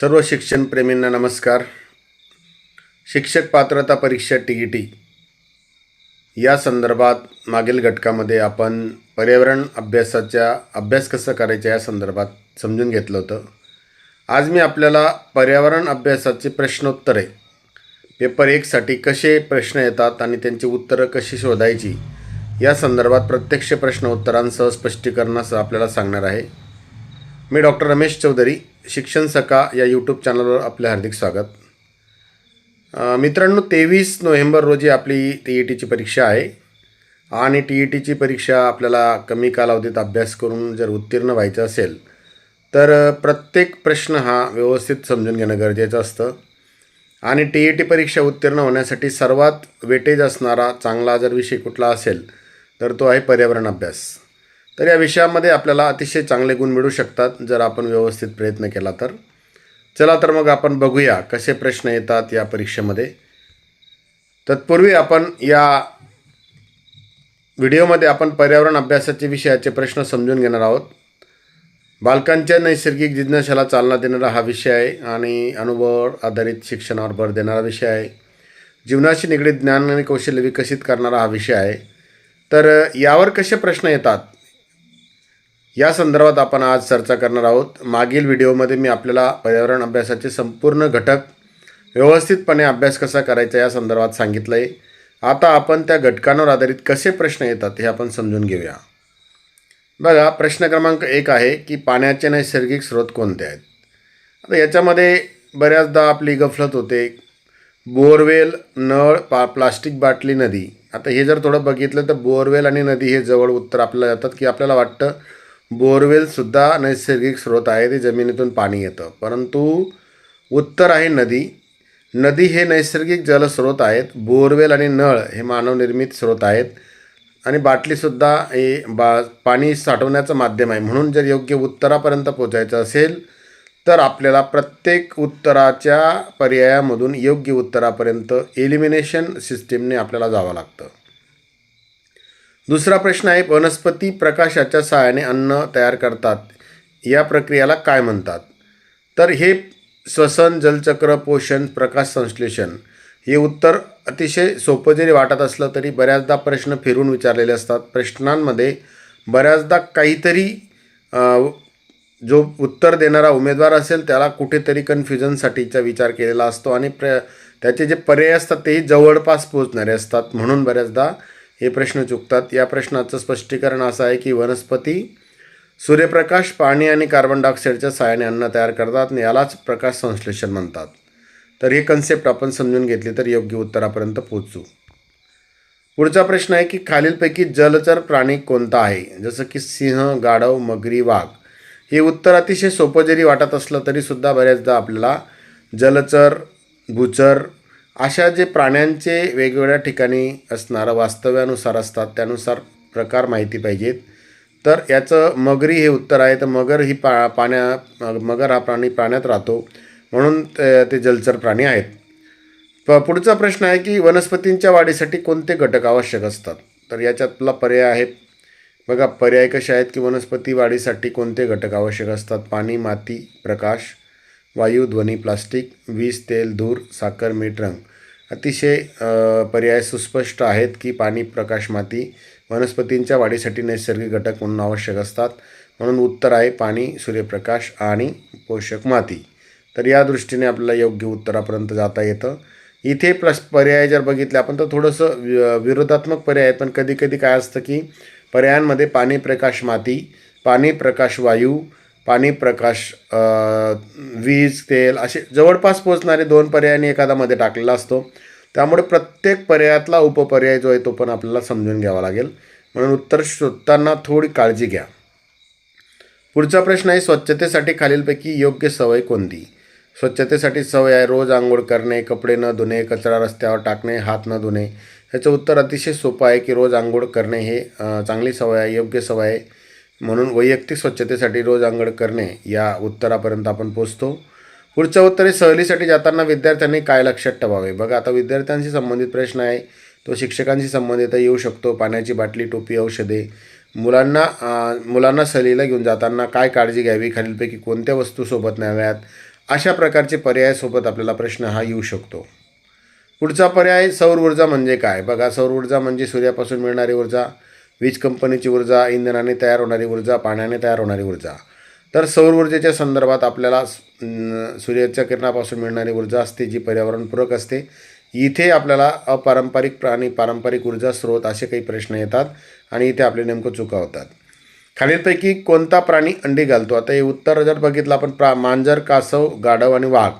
सर्व शिक्षणप्रेमींना नमस्कार. शिक्षक पात्रता परीक्षा टी ई टी. या संदर्भात मागील घटकामध्ये आपण पर्यावरण अभ्यासाच्या अभ्यास कसं करायचा या संदर्भात समजून घेतलं होतं. आज मी आपल्याला पर्यावरण अभ्यासाचे प्रश्नोत्तरे पेपर एकसाठी कसे प्रश्न येतात आणि त्यांची उत्तरं कशी शोधायची या संदर्भात प्रत्यक्ष प्रश्न उत्तरांसह स्पष्टीकरणासह आपल्याला सांगणार आहे. मी डॉक्टर रमेश चौधरी शिक्षण सका या यूट्यूब चॅनलवर आपले हार्दिक स्वागत. मित्रांनो तेवीस नोव्हेंबर रोजी आपली टी ई टीची परीक्षा आहे. आणि टी ई टीची परीक्षा आपल्याला कमी कालावधीत अभ्यास करून जर उत्तीर्ण व्हायचं असेल तर प्रत्येक प्रश्न हा व्यवस्थित समजून घेणं गरजेचं असतं. आणि टी ई टी परीक्षा उत्तीर्ण होण्यासाठी सर्वात वेटेज असणारा चांगला जर विषय कुठला असेल तर तो आहे पर्यावरण अभ्यास. तर या विषयामध्ये आपल्याला अतिशय चांगले गुण मिळू शकतात जर आपण व्यवस्थित प्रयत्न केला तर. चला तर मग आपण बघूया कसे प्रश्न येतात या परीक्षेमध्ये. तत्पूर्वी आपण या व्हिडिओमध्ये आपण पर्यावरण अभ्यासाचे विषयाचे प्रश्न समजून घेणार आहोत. बालकांच्या नैसर्गिक जिज्ञासाला चालना देणारा हा विषय आहे आणि अनुभव आधारित शिक्षणावर भर देणारा विषय आहे. जीवनाशी निगडीत ज्ञान आणि कौशल्य विकसित करणारा हा विषय आहे. तर यावर कसे प्रश्न येतात? या संदर्भात आपण आज चर्चा करणार आहोत. मागील व्हिडिओमध्ये मी आपल्याला पर्यावरण अभ्यासाचे संपूर्ण घटक व्यवस्थितपणे अभ्यास कसा करायचा या संदर्भात सांगितलं आहे आता आपण त्या घटकांवर आधारित कसे प्रश्न येतात हे आपण समजून घेऊया. बघा प्रश्न क्रमांक एक आहे की पाण्याचे नैसर्गिक स्रोत कोणते आहेत? आता याच्यामध्ये बऱ्याचदा आपली गफलत होते. बोअरवेल नळ पा प्लास्टिक बाटली नदी. आता हे जर थोडं बघितलं तर बोअरवेल आणि नदी हे जवळ उत्तर आपल्याला जातात की आपल्याला वाटतं बोरवेलसुद्धा नैसर्गिक स्रोत आहे ते जमिनीतून पाणी येतं. परंतु उत्तर आहे नदी. नदी हे नैसर्गिक जलस्रोत आहेत. बोरवेल आणि नळ हे मानवनिर्मित स्रोत आहेत. आणि बाटलीसुद्धा हे बा पाणी साठवण्याचं माध्यम आहे. म्हणून जर योग्य उत्तरापर्यंत पोचायचं असेल तर आपल्याला प्रत्येक उत्तराच्या पर्यायामधून योग्य उत्तरापर्यंत एलिमिनेशन सिस्टीमने आपल्याला जावं लागतं. दुसरा प्रश्न आहे वनस्पती प्रकाशाच्या सहाय्याने अन्न तयार करतात. या प्रक्रियाला काय म्हणतात? तर हे श्वसन जलचक्र पोषण प्रकाश संश्लेषण हे उत्तर अतिशय सोपं जरी वाटत असलं तरी बऱ्याचदा प्रश्न फिरून विचारलेले असतात. प्रश्नांमध्ये बऱ्याचदा काहीतरी जो उत्तर देणारा उमेदवार असेल त्याला कुठेतरी कन्फ्युजनसाठीचा विचार केलेला असतो आणि प्र त्याचे जे पर्याय असतात तेही जवळपास पोचणारे असतात. म्हणून बऱ्याचदा हे प्रश्न चुकतात. या प्रश्नाचं स्पष्टीकरण असं आहे की वनस्पती सूर्यप्रकाश पाणी आणि कार्बन डायऑक्साईडच्या सहाय्याने अन्न तयार करतात आणि यालाच प्रकाश संश्लेषण म्हणतात. तर ही कन्सेप्ट आपण समजून घेतली तर योग्य उत्तरापर्यंत पोहोचू. पुढचा प्रश्न आहे की खालीलपैकी जलचर प्राणी कोणता आहे? जसं की सिंह गाढव मगरी वाघ. हे उत्तर अतिशय सोपं जरी वाटत असलं तरीसुद्धा बऱ्याचदा आपल्याला जलचर गुचर अशा जे प्राण्यांचे वेगवेगळ्या ठिकाणी असणारं वास्तव्यानुसार असतात त्यानुसार प्रकार माहिती पाहिजेत. तर याचं मगरी हे उत्तर आहे. तर मगर ही पा पाण्या मगर हा प्राणी पाण्यात राहतो. म्हणून ते ते जलचर प्राणी आहेत. प पुढचा प्रश्न आहे की वनस्पतींच्या वाढीसाठी कोणते घटक आवश्यक असतात? तर याच्यातला पर्याय आहे. बघा पर्याय कसे आहेत की वनस्पती वाढीसाठी कोणते घटक आवश्यक असतात? पाणी माती प्रकाश वायू ध्वनी प्लास्टिक वीज तेल धूर साखर मीठ रंग. अतिशय पर्याय सुस्पष्ट आहेत की पाणी प्रकाश माती वनस्पतींच्या वाढीसाठी नैसर्गिक घटक म्हणून आवश्यक असतात. म्हणून उत्तर आहे पाणी सूर्यप्रकाश आणि पोषक माती. तर या दृष्टीने आपल्याला योग्य उत्तरापर्यंत जाता येतं. इथे प्लस पर्याय जर बघितले आपण तर थोडंसं वि- विरोधात्मक पर्याय आहेत. पण कधी कधी काय असतं की पर्यायांमध्ये पाणी प्रकाश माती पाणी प्रकाश वायू पाणी प्रकाश वीज तेल असे जवळपास पोचणारे दोन पर्यायांनी एखादामध्ये टाकलेला असतो. त्यामुळे प्रत्येक पर्यायातला उपपर्याय जो आहे तो पण आपल्याला समजून घ्यावा लागेल. म्हणून उत्तर शोधताना थोडी काळजी घ्या. पुढचा प्रश्न आहे स्वच्छतेसाठी खालीलपैकी योग्य सवय कोणती? स्वच्छतेसाठी सवय आहे रोज आंघोळ करणे कपडे न धुणे कचरा रस्त्यावर टाकणे हात न धुणे. ह्याचं उत्तर अतिशय सोपं आहे की रोज आंघोळ करणे हे चांगली सवय आहे योग्य सवय आहे. म्हणून वैयक्तिक स्वच्छतेसाठी रोज आंघड करणे या उत्तरापर्यंत आपण पोचतो. पुढचं उत्तर सहलीसाठी जाताना विद्यार्थ्यांनी काय लक्षात ठेवावे? बघा आता विद्यार्थ्यांशी संबंधित प्रश्न आहे. तो शिक्षकांशी संबंधित येऊ शकतो. पाण्याची बाटली टोपी औषधे. मुलांना मुलांना सहलीला घेऊन जाताना काय काळजी घ्यावी? खालीलपैकी कोणत्या वस्तू सोबत न्याव्यात? अशा प्रकारचे पर्यायासोबत आपल्याला प्रश्न हा येऊ शकतो. पुढचा पर्याय सौर ऊर्जा म्हणजे काय? बघा सौर ऊर्जा म्हणजे सूर्यापासून मिळणारी ऊर्जा. वीज कंपनीची ऊर्जा इंधनाने तयार होणारी ऊर्जा पाण्याने तयार होणारी ऊर्जा. तर सौर ऊर्जेच्या संदर्भात आपल्याला सूर्याच्या किरणापासून मिळणारी ऊर्जा असते जी पर्यावरणपूरक असते. इथे आपल्याला अपारंपरिक आणि पारंपरिक ऊर्जा स्रोत असे काही प्रश्न येतात आणि इथे आपले नेमकं चुका होतात. खालीलपैकी कोणता प्राणी अंडी घालतो? आता हे उत्तर जर बघितलं आपण प्रा मांजर कासव गाढव आणि वाघ.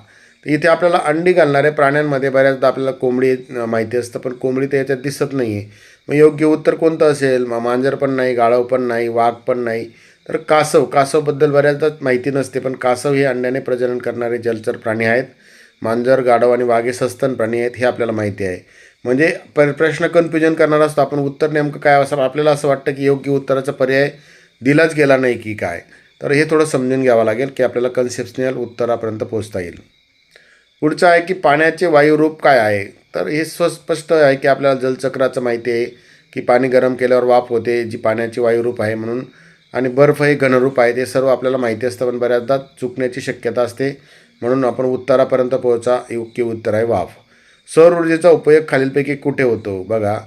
तर इथे आपल्याला अंडी घालणाऱ्या प्राण्यांमध्ये बऱ्याचदा आपल्याला कोंबडी माहिती असतं पण कोंबडी तर याच्यात दिसत नाही आहे मग योग्य उत्तर कोणतं असेल? मग मांजर पण नाही गाढव पण नाही वाघ पण नाही. तर कासव कासवबद्दल बऱ्याचदा माहिती नसते पण कासव हे अंड्याने प्रजनन करणारे जलचर प्राणी आहेत. मांजर गाढव आणि वाघे सस्तन प्राणी आहेत हे आपल्याला माहिती आहे. म्हणजे पर प्रश्न कन्फ्युजन करणार असतो आपण उत्तर नेमकं काय असं आपल्याला असं वाटतं की योग्य उत्तराचा पर्याय दिलाच गेला नाही की काय? तर हे थोडं समजून घ्यावं लागेल की आपल्याला कन्सेप्शनल उत्तरापर्यंत पोचता येईल. पुढचं आहे की पाण्याचे वायुरूप काय आहे? तर हे स्वस्पष्ट आहे की आपल्याला जलचक्राचं माहिती आहे की पाणी गरम केल्यावर वाफ होते जी पाण्याची वायुरूप आहे म्हणून. आणि बर्फ हे घनरूप आहे ते सर्व आपल्याला माहिती असतं पण बऱ्याचदा चुकण्याची शक्यता असते. म्हणून आपण उत्तरापर्यंत पोहोचा योग्य उत्तर आहे वाफ. सौर ऊर्जेचा उपयोग खालीलपैकी कुठे होतो? बघा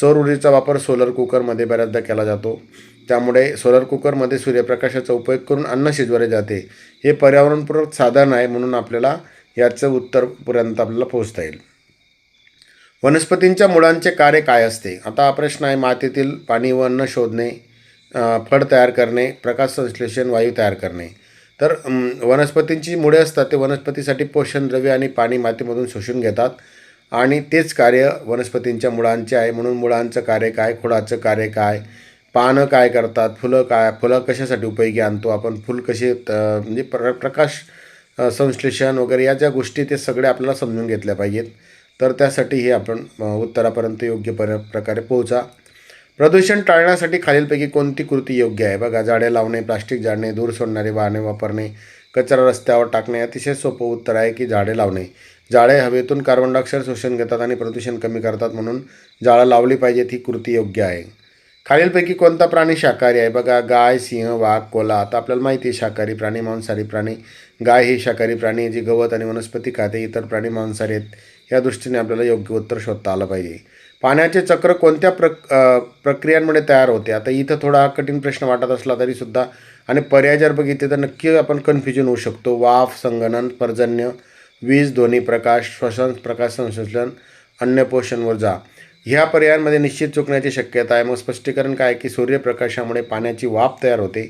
सौर ऊर्जेचा वापर सोलर कुकरमध्ये बऱ्याचदा केला जातो. त्यामुळे सोलर कुकरमध्ये सूर्यप्रकाशाचा उपयोग करून अन्न शिजवले जाते. हे पर्यावरणपूरक साधन आहे म्हणून आपल्याला याचं उत्तरपर्यंत आपल्याला पोहोचता येईल. वनस्पतींच्या मुळांचे कार्य काय असते? आता हा प्रश्न आहे मातीतील पाणी व अन्न शोधणे फळ तयार करणे प्रकाश संश्लेषण वायू तयार करणे. तर वनस्पतींची मुळे असतात ते वनस्पतीसाठी पोषण द्रव्य आणि पाणी मातीमधून शोषून घेतात. आणि तेच कार्य वनस्पतींच्या मुळांचे आहे. म्हणून मुळांचं कार्य काय? खोडाचं कार्य काय? पानं काय करतात? फुलं काय? फुलं कशासाठी उपयोगी आणतो? आपण फुल कसे म्हणजे प्र प्रकाश संश्लेषण वगैरे या ज्या गोष्टी ते सगळे आपल्याला समजून घेतल्या पाहिजेत. तर त्यासाठी हे आपण उत्तरापर्यंत योग्य पर प्रकारे पोहोचा. प्रदूषण टाळण्यासाठी खालीलपैकी कोणती कृती योग्य आहे? बघा झाडे लावणे प्लास्टिक जाळणे दूर सोडणारे वाहने वापरणे कचरा रस्त्यावर टाकणे अतिशय सोपं उत्तर आहे की झाडे लावणे. जाळे हवेतून कार्बन डायऑक्साईड शोषण घेतात आणि प्रदूषण कमी करतात म्हणून जाळं लावली पाहिजेत ही कृती योग्य आहे. खालीलपैकी कोणता प्राणी शाकाहारी आहे? बघा गाय सिंह वाघ कोला. आता आपल्याला माहिती आहे शाकाहारी प्राणी मांसाहारी प्राणी. गाय ही शाकाहारी प्राणी आहे, जी गवत आणि वनस्पती खाते. इतर प्राणी मांसाहारी आहेत. या दृष्टीने आपल्याला योग्य उत्तर शोधता आलं पाहिजे. पाण्याचे चक्र कोणत्या प्रक प्रक्रियांमुळे तयार होते? आता इथं थोडा कठीण प्रश्न वाटत असला तरीसुद्धा आणि पर्याय जर बघितले तर नक्की आपण कन्फ्युजन होऊ शकतो. वाफ संगणन पर्जन्य वीज ध्वनी प्रकाश श्वसन प्रकाश संश्लेषण अन्नपोषण ऊर्जा. ह्या पर्यायांमध्ये निश्चित चुकण्याची शक्यता आहे. मग स्पष्टीकरण काय की सूर्यप्रकाशामुळे पाण्याची वाफ तयार होते.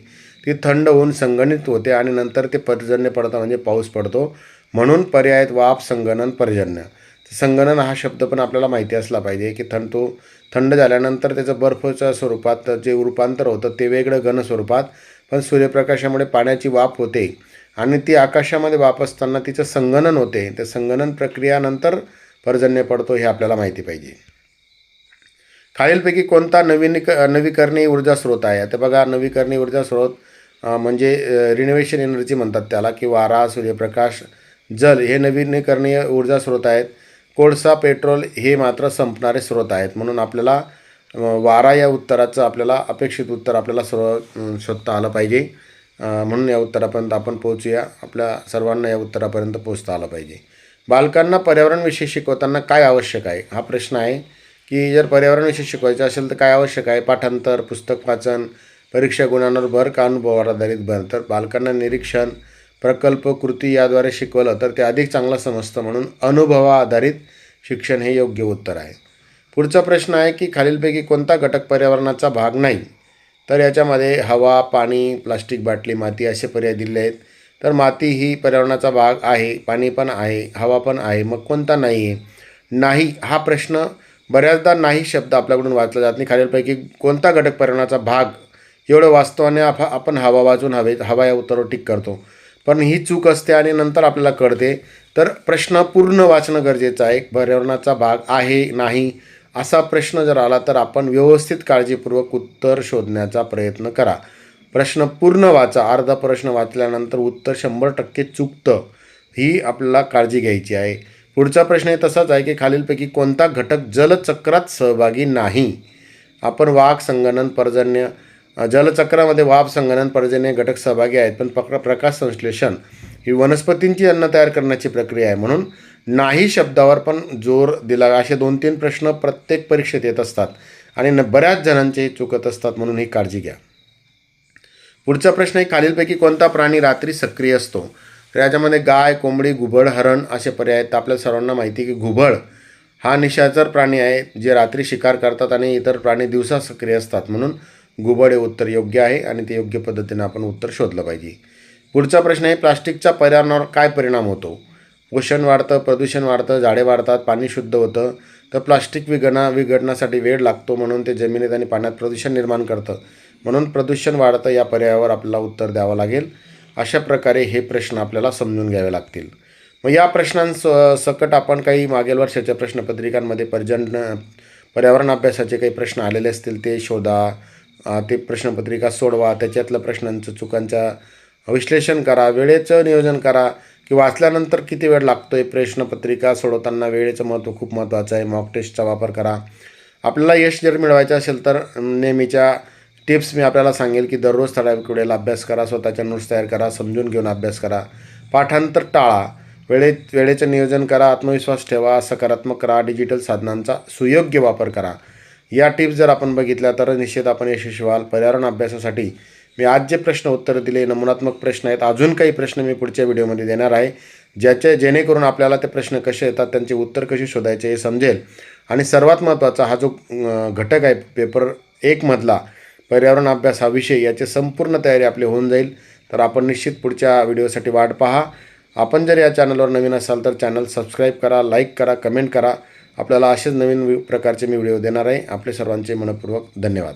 ती थंड होऊन संगणित होते आणि नंतर ते पर्जन्य पडतं म्हणजे पाऊस पडतो. म्हणून पर्यायात वाफ संगणन पर्जन्य. संगणन हा शब्द पण आपल्याला माहिती असला पाहिजे की थंड तो थंड झाल्यानंतर त्याचं बर्फच्या स्वरूपात जे रूपांतर होतं ते वेगळं घन स्वरूपात पण सूर्यप्रकाशामुळे पाण्याची वाफ होते आणि ती आकाशामध्ये वाप असताना तिचं संगणन होते. त्या संगणन प्रक्रियानंतर पर्जन्य पडतो हे आपल्याला माहिती पाहिजे. खालीलपैकी कोणता नवीनिक नवीकरणीय ऊर्जा स्रोत आहे? आता बघा नवीकरणीय ऊर्जा स्रोत म्हणजे रिनोव्हेशन एनर्जी म्हणतात त्याला की वारा सूर्यप्रकाश जल हे नवीनीकरणीय ऊर्जा स्रोत आहेत. कोळसा पेट्रोल हे मात्र संपणारे स्रोत आहेत. म्हणून आपल्याला वारा या उत्तराचं आपल्याला अपेक्षित उत्तर आपल्याला स्रो शोधता आलं पाहिजे. म्हणून या उत्तरापर्यंत आपण पोहोचूया. आपल्या सर्वांना या उत्तरापर्यंत पोहोचता आलं पाहिजे. बालकांना पर्यावरणविषयी शिकवताना काय आवश्यक आहे? हा प्रश्न आहे. की जर पर्यावरणविषयी शिकवायचं असेल तर काय आवश्यक आहे? पाठांतर पुस्तक वाचन परीक्षा गुणांवर भर का अनुभवावर आधारित भर? तर बालकांना निरीक्षण प्रकल्प कृती याद्वारे शिकवलं तर ते अधिक चांगलं समजतं म्हणून अनुभवा आधारित शिक्षण हे योग्य उत्तर आहे. पुढचा प्रश्न आहे की खालीलपैकी कोणता घटक पर्यावरणाचा भाग नाही? तर याच्यामध्ये हवा पाणी प्लास्टिक बाटली माती असे पर्याय दिले आहेत. तर माती ही पर्यावरणाचा भाग आहे पाणी पण आहे हवा पण आहे मग कोणता नाही आहे नाही हा प्रश्न बऱ्याचदा नाही शब्द आपल्याकडून वाचला जात नाही. खालीलपैकी कोणता घटक पर्यावरणाचा भाग? एवढं वास्तवाने आप आपण हवा वाचून हवे हवा या उत्तरावर टिक करतो. पण ही चूक असते आणि नंतर आपल्याला कळते. तर प्रश्न पूर्ण वाचणं गरजेचं आहे. पर्यावरणाचा भाग आहे नाही असा प्रश्न जर आला तर आपण व्यवस्थित काळजीपूर्वक उत्तर शोधण्याचा प्रयत्न करा. प्रश्न पूर्ण वाचा. अर्धा प्रश्न वाचल्यानंतर उत्तर शंभर टक्के चुकतं. ही आपल्याला काळजी घ्यायची आहे. पुढचा प्रश्न हे तसाच आहे की खालीलपैकी कोणता घटक जलचक्रात सहभागी नाही? आपण वाघ संगणन पर्जन्य जलचक्रामध्ये वाघ संगणन पर्जन्य घटक सहभागी आहेत पण प्रक प्रकाश संश्लेषण ही वनस्पतींची अन्न तयार करण्याची प्रक्रिया आहे म्हणून नाही शब्दावर पण जोर दिला असे दोन तीन प्रश्न प्रत्येक परीक्षेत येत असतात आणि न बऱ्याच जणांचे चुकत असतात म्हणून ही काळजी घ्या. पुढचा प्रश्न आहे खालीलपैकी कोणता प्राणी रात्री सक्रिय असतो? तर याच्यामध्ये गाय कोंबडी घुबड हरण असे पर्याय आहेत. तर आपल्या सर्वांना माहिती की घुबड हा निशाचर प्राणी आहे जे रात्री शिकार करतात आणि इतर प्राणी दिवसा सक्रिय असतात. म्हणून घुबड हे उत्तर योग्य आहे आणि ते योग्य पद्धतीने आपण उत्तर शोधलं पाहिजे. पुढचा प्रश्न आहे प्लास्टिकचा पर्यावरणावर काय परिणाम होतो? पोषण वाढतं प्रदूषण वाढतं झाडे वाढतात पाणी शुद्ध होतं तर प्लास्टिक विघणा विघडण्यासाठी वेळ लागतो म्हणून ते जमिनीत आणि पाण्यात प्रदूषण निर्माण करतं. म्हणून प्रदूषण वाढतं या पर्यायावर आपल्याला उत्तर द्यावं लागेल. अशा प्रकारे हे प्रश्न आपल्याला समजून घ्यावे लागतील. मग या प्रश्नांस सकट आपण काही मागील वर्षाच्या प्रश्नपत्रिकांमध्ये पर्जन पर्यावरण अभ्यासाचे काही प्रश्न आलेले असतील ते शोधा ते प्रश्नपत्रिका सोडवा त्याच्यातल्या प्रश्नांचं चुकांच्या विश्लेषण करा वेळेचं नियोजन करा की वाचल्यानंतर किती वेळ लागतो आहे प्रश्नपत्रिका सोडवताना वेळेचं महत्त्व खूप महत्त्वाचं आहे मॉक टेस्टचा वापर करा. आपल्याला यश जर मिळवायचं असेल तर नेहमीच्या टिप्स मी आपल्याला सांगेल की दररोज ठराविक वेळेला अभ्यास करा स्वतःच्या नोट्स तयार करा समजून घेऊन अभ्यास करा. पाठांतर टाळा. वेळेत वेळेचं नियोजन करा आत्मविश्वास ठेवा सकारात्मक करा डिजिटल साधनांचा सुयोग्य वापर करा. या टिप्स जर आपण बघितल्या तर निश्चित आपण यशस्वी व्हाल पर्यावरण अभ्यासासाठी मी आज जे प्रश्न उत्तर दिले नमुनात्मक प्रश्न आहेत. अजून काही प्रश्न मी पुढच्या व्हिडिओमध्ये देणार आहे ज्याचे जेणेकरून आपल्याला ते प्रश्न कसे येतात त्यांचे उत्तर कसे शोधायचे हे समजेल. आणि सर्वात महत्त्वाचा हा जो घटक आहे पेपर एकमधला पर्यावरण अभ्यास हा विषय याची संपूर्ण तयारी आपली होऊन जाईल. तर आपण निश्चित पुढच्या व्हिडिओसाठी वाट पहा. आपण जर या चॅनलवर नवीन असाल तर चॅनल सबस्क्राईब करा लाईक करा कमेंट करा. आपल्याला असेच नवीन प्रकारचे मी व्हिडिओ देणार आहे. आपले सर्वांचे मनपूर्वक धन्यवाद.